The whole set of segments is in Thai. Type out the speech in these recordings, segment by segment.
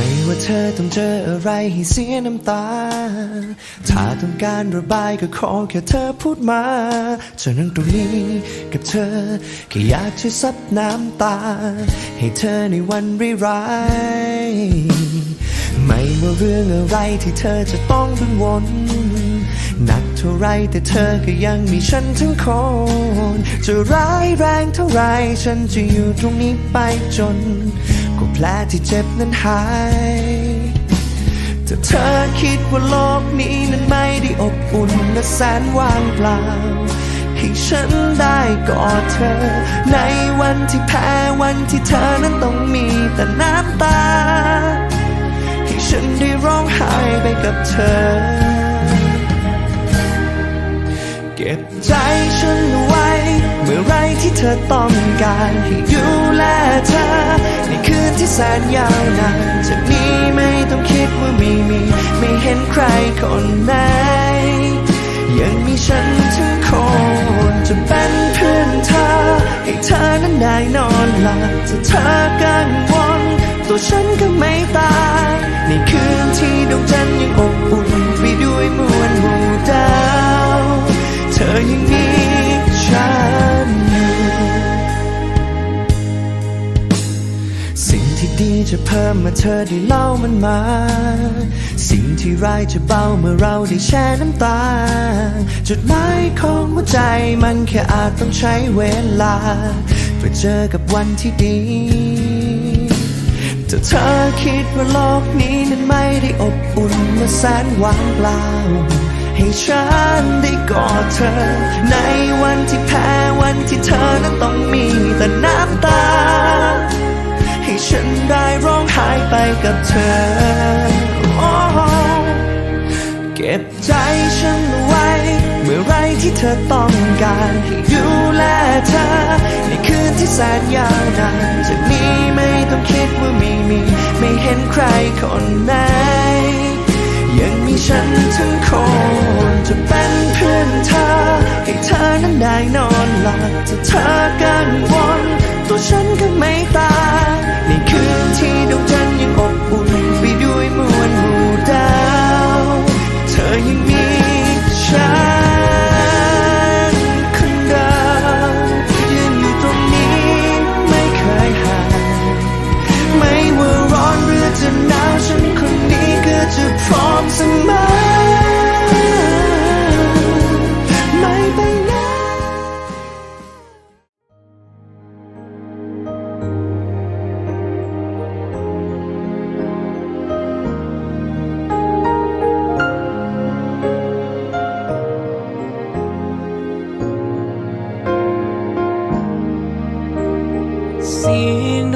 ไม่ว่าเธอต้องเจออะไรให้เสียน้ำตา ถ้าต้องการระบายก็ขอแค่เธอพูดมาฉันนั่งตรงนี้กับเธอแค่อยากจะซับน้ำตา ให้เธอในวันร้ายไม่ว่าเรื่องอะไรที่เธอจะต้องกังวลหนักเท่าไรแต่เธอก็ยังมีฉันทั้งคน จะร้ายแรงเท่าไรฉันจะอยู่ตรงนี้ไปจน ลที่เจ็บนั้นหายแต่เธอคิดว่าโลกนี้นั้นไม่ได้อบอุ่นและแสนว่างเปล่าให้ฉันได้กอดเธอ ในวันที่แพ้วันที่เธอนั้นต้องมีแต่น้ำตา ให้ฉันได้ร้องไห้ไปกับเธอ เก็บใจฉันไว้ มื่อไรที่เธอต้องการให้ดูแลเธอ ในคืนที่แสนยาวนานจากนี้ไม่ต้องคิดว่าม่มี ไม่เห็นใครคนไหน ยังมีฉันทั้งคนจะเป็นเพื่อนเธอ ให้เธอนั้นได้นอนหลับถ้าเธอกังวลตัวฉันก็ไม่ตายใน เธอได้เล่ามันมา สิ่งที่ร้ายจะเบาเมื่อเราได้แช่น้ำตา จุดหมายของหัวใจมันแค่อาจต้องใช้เวลาเพื่อเจอกับวันที่ดีถ้าเธอคิดว่าโลกนี้นั้นไม่ได้อบอุ่นและแสนวางเปล่า ให้ฉันได้กอดเธอ ในวันที่แพ้วันที่เธอนั้นต้องมีแต่น้ำตา ให้ฉันได้ร้อง ไห้ไปกับเธอ เก็บใจฉันไว้ เมื่อไรที่เธอต้องการให้ดูแลเธอ ในคืนที่แสนยาวนานจากนี้ไม่ต้องคิดว่าไม่มี ไม่เห็นใครคนไหน ยังมีฉันทั้งคนจะเป็นเพื่อนเธอ ให้เธอนั้นได้นอนหลับถ้าเธอกังวลตัวฉันก็ไม่ตาย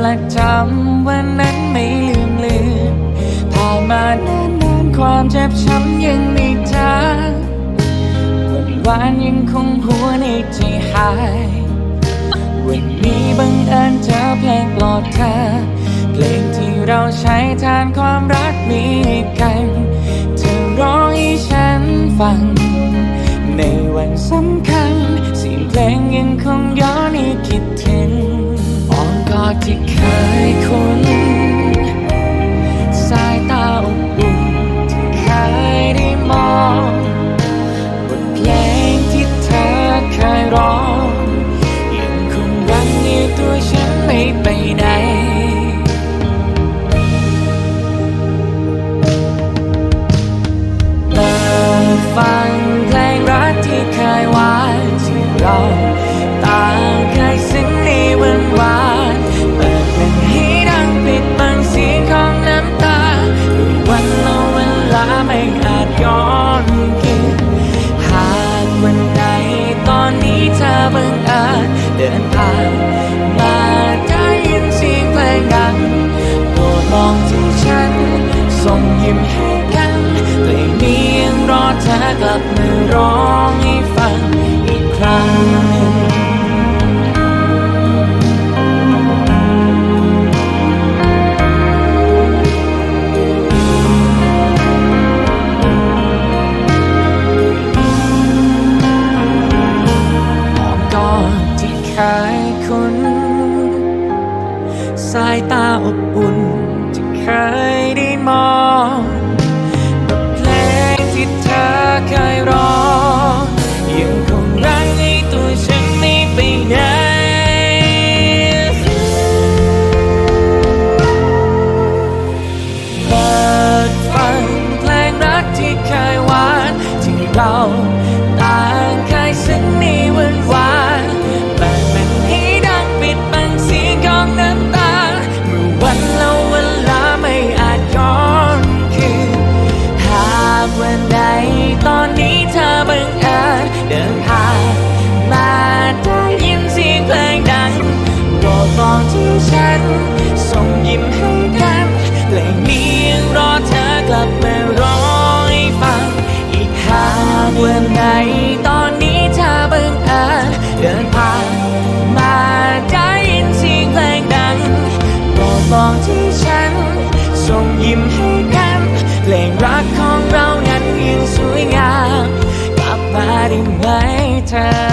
และจำวันนั้นไม่ลืมเลือนผ่านมานานนานๆความเจ็บช้ำยังไม่จางวันวานยังคงหัวในใจหาย วันนี้บังเอิญเจอเพลงปลอดเธอเพลงที่เราใช้ทานความรักมีกันเธอร้องให้ฉันฟัง ในวันสำคัญเสียงเพลง ต่างแค่สิ่งนี้เหมวานเปิดเป็นให้ดังปิดบังสีของน้ำตาด้ววันและเวลาไม่อาจย้อนคิดหากวันใดตอนนี้เธอบังอาจเดินผ่านมาได้ยินเสียงเพลงดังปรดมองถึงฉันส่งยิ้มให้กันตัวเอยังรอเธอกลับมาร้องให้ กันเพลงรักของเรานั้นยังสวยงามกลับมาได้ไหมเธอ